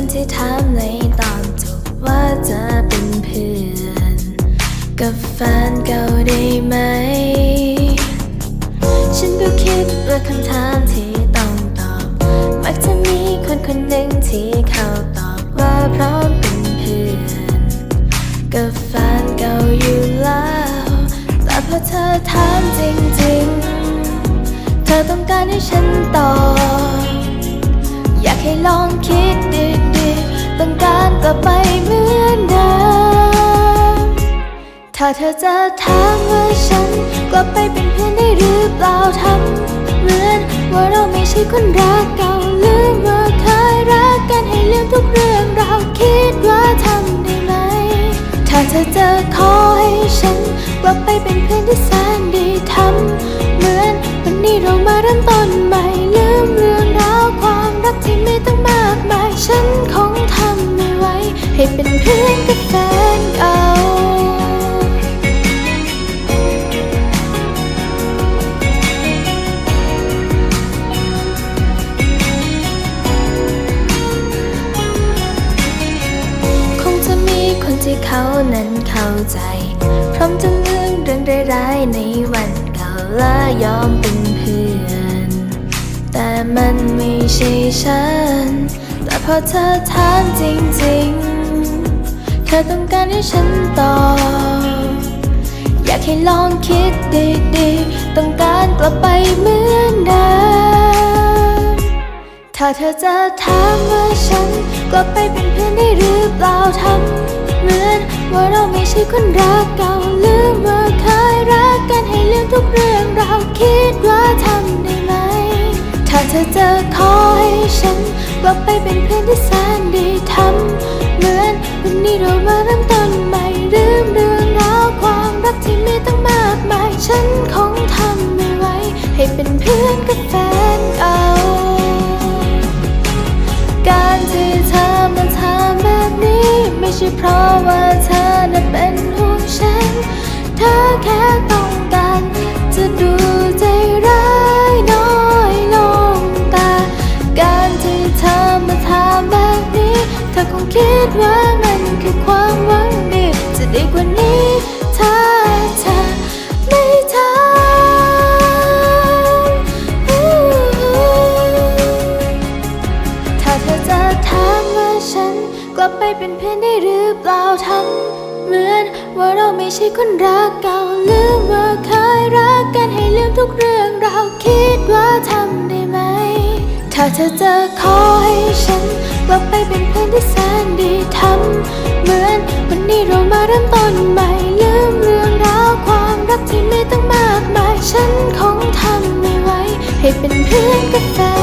คนที่ถามในตอนจบว่าจะเป็นเพื่อน กับแฟนเก่าได้ไหม ฉันก็คิดว่าคำถามที่ต้องตอบ มักจะมีคนคนหนึ่งที่เขาตอบว่าพร้อมเป็นเพื่อน กับแฟนเก่าอยู่แล้ว แต่พอเธอถามจริงๆ เธอต้องการให้ฉันตอบอยากให้ลองคิด การกลับไปเหมือนเดิม ถ้าเธอจะถามว่าฉันกลับไปเป็นเพื่อนได้หรือเปล่าทำเหมือนว่าเราไม่ใช่คนรักเก่าลืมว่าเคยรักกันให้ลืมทุกเรื่องเราวคิดว่าทำได้ไหม ถ้าเธอจะขอให้ฉันกลับไปเป็นเพื่อนที่แสนดีทำเหมือนวันนี้เรามาเริ่มต้นใหม่ลืมเรื่องราวความรักที่ไม่ต้องมา ให้เป็นเพื่อนกับแฟนเก่าคงจะมีคนที่เขานั้นเข้าใจ พร้อมจะลืมเรื่องร้ายๆในวันเก่าและยอมเป็นเพื่อน แต่มันไม่ใช่ฉัน แต่พอเธอถามจริงๆ เธอต้องการให้ฉันตอบอยากให้ลองคิดดีๆ ต้องการกลับไปเหมือนเดิมถ้าเธอจะถามว่าฉันกลับไปเป็นเพื่อนได้หรือเปล่าทำเหมือนว่าเราไม่ใช่คนรักเก่าลืมว่าเคยรักกันให้ลืมทุกเรื่องเราวคิดว่าทำได้ไหม ถ้าเธอจะขอให้ฉันกลับไปเป็นเพื่อนที่แสน เป็นเพื่อนได้หรือเปล่าทำเหมือนว่าเราไม่ใช่คนรักเก่าลืมว่าเคยรักกันให้ลืมทุกเรื่องเราคิดว่าทำได้ไหม ถ้าเธอจะขอให้ฉันกลับไปเป็นเพื่อนที่แสนดีทำเหมือนวันนี้เรามาเริ่มต้นใหม่ลืมเรื่องราวความรักที่ไม่ต้องมากมายฉันคงทำไม่ไหวให้เป็นเพื่อนกับแฟ